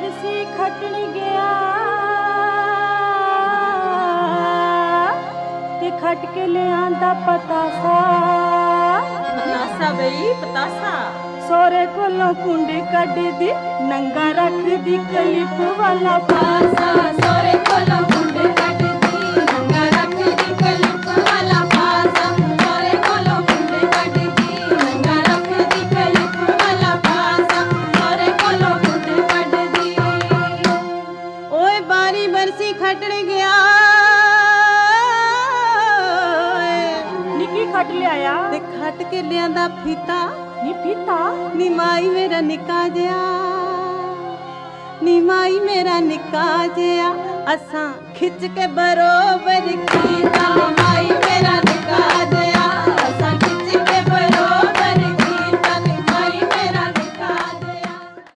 ਬਰਸੀ ਖਟਣ ਗਿਆ। ਤੇ ਖਟ ਕੇ ਲਿਆਂਦਾ ਪਤਾਸਾ। ਪਤਾਸਾ ਬਈ ਪਤਾਸਾ। ਸੋਰੇ ਕੋਲੋਂ ਕੁੰਡੀ ਕੱਢਦੀ ਨੰਗਾ ਰੱਖਦੀ ਕਲਿਪ ਵਾਲਾ ਪਾਸਾ। ਸੋਰੇ ਬਰਸੀ ਖਟਣ ਗਿਆ। ਨਿੱਕੀ ਖਟ ਲਿਆਇਆ। ਤੇ ਖਟ ਕੇ ਲਿਆਂਦਾ ਫੀਤਾ। ਨੀ ਪੀਤਾ ਨੀ ਮਾਈ ਮੇਰਾ ਨਿੱਕਾ ਜਿਆ ਨੀ ਮਾਈ ਮੇਰਾ ਨਿੱਕਾ ਜਿਆ ਅਸਾਂ ਖਿੱਚ ਕੇ ਬਰੋਬਰ